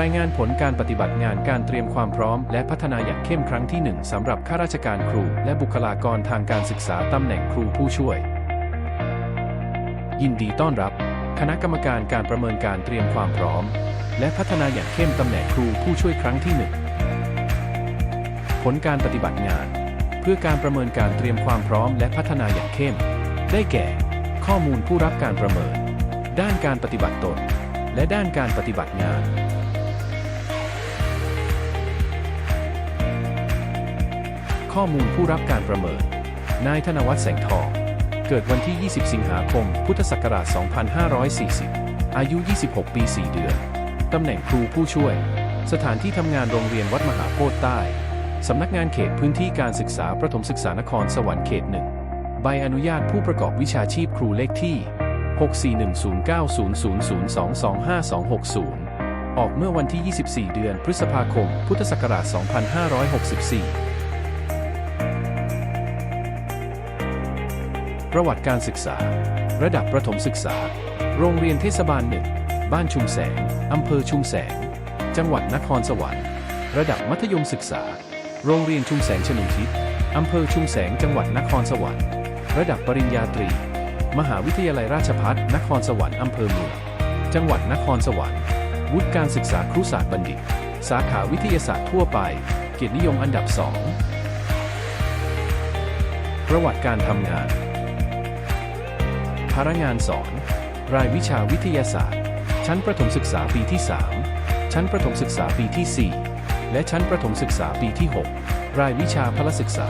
รายงานผลการปฏิบัติงานการเตรียมความพร้อม และพัฒนาอย่างเข้มครั้งที่ 1สำหรับข้าราชการครู และบุคลากรทางการศึกษาตำแหน่งครูผู้ช่วย ยินดีต้อนรับ คณะกรรมการการประเมินการเตรียมความพร้อม และพัฒนาอย่างเข้มตำแหน่งครูผู้ช่วยครั้งที่ 1 ผลการปฏิบัติงาน เพื่อการประเมินการเตรียมความพร้อม และพัฒนาอย่างเข้ม ได้แก่ ข้อมูลผู้รับการประเมิน ด้านการปฏิบัติตน และด้านการปฏิบัติงาน ข้อมูลผู้รับการประเมิน นายธนวัฒน์แสงทอง เกิดวันที่ 20 สิงหาคม พุทธศักราช 2540 อายุ 26 ปี 4 เดือน ตำแหน่งครูผู้ช่วย สถานที่ทำงานโรงเรียนวัดมหาโพธิ์ใต้ สำนักงานเขตพื้นที่การศึกษาประถมศึกษานครสวรรค์เขตหนึ่ง ใบอนุญาตผู้ประกอบวิชาชีพครูเลขที่ 6410900225260 ออกเมื่อวันที่ 24 เดือน พฤษภาคม พุทธศักราช 2564 ประวัติการศึกษา ระดับประถมศึกษา โรงเรียนเทศบาลหนึ่ง บ้านชุมแสง อำเภอชุมแสง จังหวัดนครสวรรค์ ระดับมัธยมศึกษา โรงเรียนชุมแสงชนุทิศอำเภอชุมแสง จังหวัดนครสวรรค์ ระดับปริญญาตรี มหาวิทยาลัยราชภัฏนครสวรรค์อำเภอเมือง จังหวัดนครสวรรค์ วุฒิการศึกษาครุศาสตร์บัณฑิต สาขาวิทยาศาสตร์ทั่วไป เกียรตินิยมอันดับ2ประวัติการทำงาน พนักงานสอน รายวิชาวิทยาศาสตร์ ชั้นประถมศึกษาปีที่ 3 ชั้นประถมศึกษาปีที่ 4 และชั้นประถมศึกษาปีที่ 6 รายวิชาพละศึกษา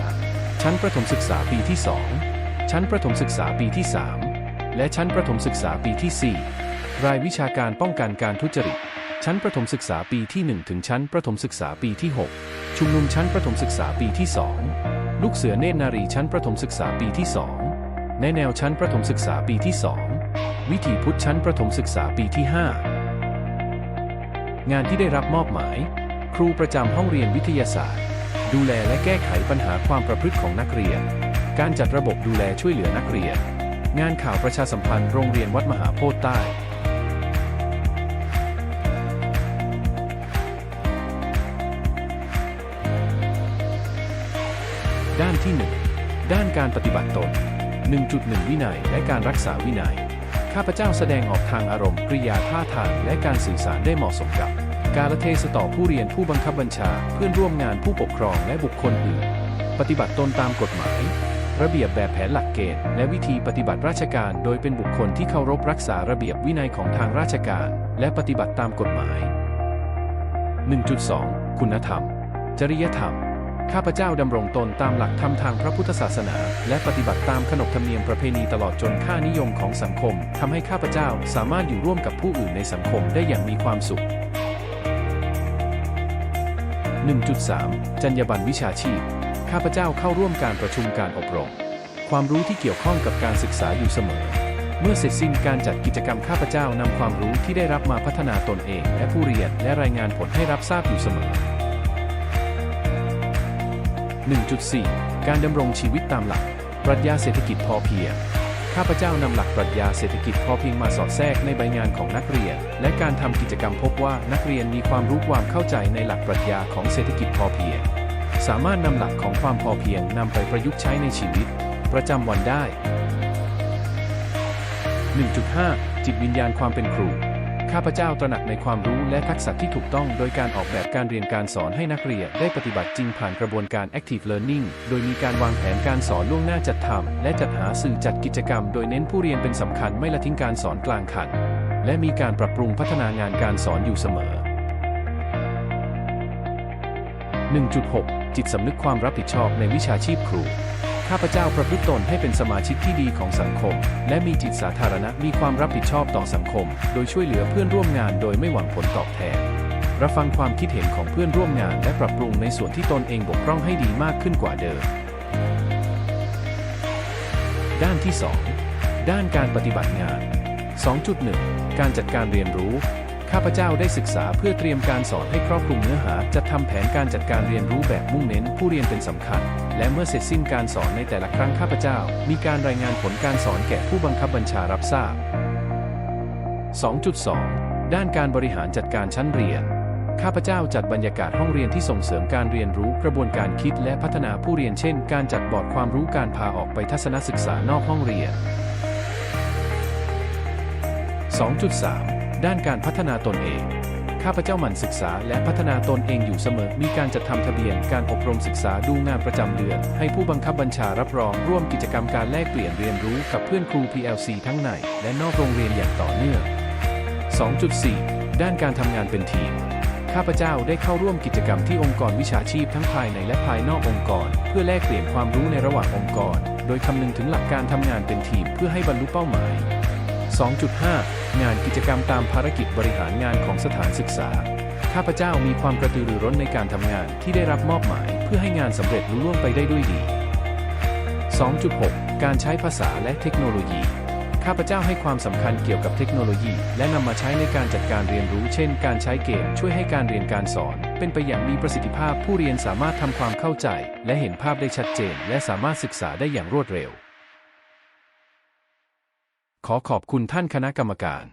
ชั้นประถมศึกษาปีที่ 2 ชั้นประถมศึกษาปีที่ 3 และชั้นประถมศึกษาปีที่ 4 รายวิชาการป้องกันการทุจริต ชั้นประถมศึกษาปีที่ 1 ถึงชั้นประถมศึกษาปีที่ 6 ชุมนุมชั้นประถมศึกษาปีที่ 2 ลูกเสือเนตรนารีชั้นประถมศึกษาปีที่ 2 ในแนวชั้นประถมศึกษาปีที่ 2 วิถีพุทธชั้นประถมศึกษาปีที่ 5 งานที่ได้รับมอบหมาย ครูประจำห้องเรียนวิทยาศาสตร์ ดูแลและแก้ไขปัญหาความประพฤติของนักเรียน การจัดระบบดูแลช่วยเหลือนักเรียน งานข่าวประชาสัมพันธ์โรงเรียนวัดมหาโพธิ์ใต้ด้านที่ 1 ด้านการปฏิบัติตน 1.1 วินัยและการรักษาวินัย ข้าพเจ้าแสดงออกทางอารมณ์กริยาท่าทางและการสื่อสารได้เหมาะสมกับ การละเทศต่อผู้เรียนผู้บังคับบัญชา เพื่อนร่วมงานผู้ปกครองและบุคคลอื่น ปฏิบัติตนตามกฎหมาย ระเบียบแบบแผนหลักเกณฑ์และวิธีปฏิบัติราชการ โดยเป็นบุคคลที่เคารพรักษาระเบียบวินัยของทางราชการ และปฏิบัติตามกฎหมาย 1.2 คุณธรรม จริยธรรม ข้าพเจ้าดำรงตนตามหลักธรรมทางพระพุทธศาสนา และปฏิบัติตามขนบธรรมเนียมประเพณีตลอดจนค่านิยมของสังคมทำให้ข้าพเจ้าสามารถอยู่ร่วมกับผู้อื่นในสังคมได้อย่างมีความสุข 1.3 จรรยาบรรณวิชาชีพ ข้าพเจ้าเข้าร่วมการประชุมการอบรม ความรู้ที่เกี่ยวข้องกับการศึกษาอยู่เสมอ เมื่อเสร็จสิ้นการจัดกิจกรรมข้าพเจ้านำความรู้ที่ได้รับมาพัฒนาตนเอง และผู้เรียนและรายงานผลให้รับทราบอยู่เสมอ 1.4 การดำรงชีวิตตามหลัก ปรัชญาเศรษฐกิจพอเพียง ข้าพเจ้านำหลักปรัชญาเศรษฐกิจพอเพียงมาสอดแทรกในใบงานของนักเรียน และการทำกิจกรรมพบว่านักเรียนมีความรู้ความเข้าใจในหลักปรัชญาของเศรษฐกิจพอเพียง สามารถนำหลักของความพอเพียงนำไปประยุกต์ใช้ในชีวิต ประจำวันได้ 1.5 จิตวิญญาณความเป็นครู ข้าพเจ้าตระหนักในความรู้และทักษะที่ถูกต้องโดยการออกแบบการเรียนการสอนให้นักเรียนได้ปฏิบัติจริงผ่านกระบวนการ active learning โดยมีการวางแผนการสอนล่วงหน้าจัดทำและจัดหาสื่อจัดกิจกรรม โดยเน้นผู้เรียนเป็นสำคัญไม่ละทิ้งการสอนกลางคัน และมีการปรับปรุงพัฒนางานการสอนอยู่เสมอ 1.6 จิตสำนึกความรับผิดชอบในวิชาชีพครู ข้าพเจ้าประพฤติตนให้เป็นสมาชิกที่ดีของสังคม และมีจิตสาธารณะมีความรับผิดชอบต่อสังคม โดยช่วยเหลือเพื่อนร่วมงานโดยไม่หวังผลตอบแทนรับฟังความคิดเห็นของเพื่อนร่วมงาน และปรับปรุงในส่วนที่ตนเองบกพร่องให้ดีมากขึ้นกว่าเดิม ด้านที่ 2 ด้านการปฏิบัติงาน 2.1 การจัดการเรียนรู้ข้าพเจ้าได้ศึกษาเพื่อเตรียมการสอนให้ครอบคลุมเนื้อหาจัดทำแผนการจัดการเรียนรู้แบบมุ่งเน้นผู้เรียนเป็นสำคัญ และเมื่อเสร็จสิ้นการสอนในแต่ละครั้งข้าพเจ้า มีการรายงานผลการสอนแก่ผู้บังคับบัญชารับทราบ 2.2 ด้านการบริหารจัดการชั้นเรียน ข้าพเจ้าจัดบรรยากาศห้องเรียนที่ส่งเสริมการเรียนรู้กระบวนการคิดและพัฒนาผู้เรียนเช่น การจัดบอร์ดความรู้การพาออกไปทัศนศึกษานอกห้องเรียน 2.3 ด้านการพัฒนาตนเอง ข้าพเจ้าหมั่นศึกษาและพัฒนาตนเองอยู่เสมอ มีการจัดทำทะเบียน การอบรมศึกษาดูงานประจำเดือน ให้ผู้บังคับบัญชารับรอง ร่วมกิจกรรมการแลกเปลี่ยนเรียนรู้กับเพื่อนครู PLC ทั้งใน และนอกโรงเรียนอย่างต่อเนื่อง 2.4 ด้านการทำงานเป็นทีมข้าพเจ้าได้เข้าร่วมกิจกรรมที่องค์กรวิชาชีพทั้งภายในและภายนอกองค์กร เพื่อแลกเปลี่ยนความรู้ในระหว่างองค์กร โดยคำนึงถึงหลักการทำงานเป็นทีมเพื่อให้บรรลุเป้าหมาย 2.5 งานกิจกรรมตามภารกิจบริหารงานของสถานศึกษา ข้าพเจ้ามีความกระตือรือร้นในการทำงานที่ได้รับมอบหมาย เพื่อให้งานสำเร็จลุล่วงไปได้ด้วยดี 2.6 การใช้ภาษาและเทคโนโลยี ข้าพเจ้าให้ความสำคัญเกี่ยวกับเทคโนโลยี และนำมาใช้ในการจัดการเรียนรู้ เช่น การใช้เกมช่วยให้การเรียนการสอน เป็นไปอย่างมีประสิทธิภาพผู้เรียนสามารถทำความเข้าใจ และเห็นภาพได้ชัดเจน และสามารถศึกษาได้อย่างรวดเร็ว ขอขอบคุณท่านคณะกรรมการ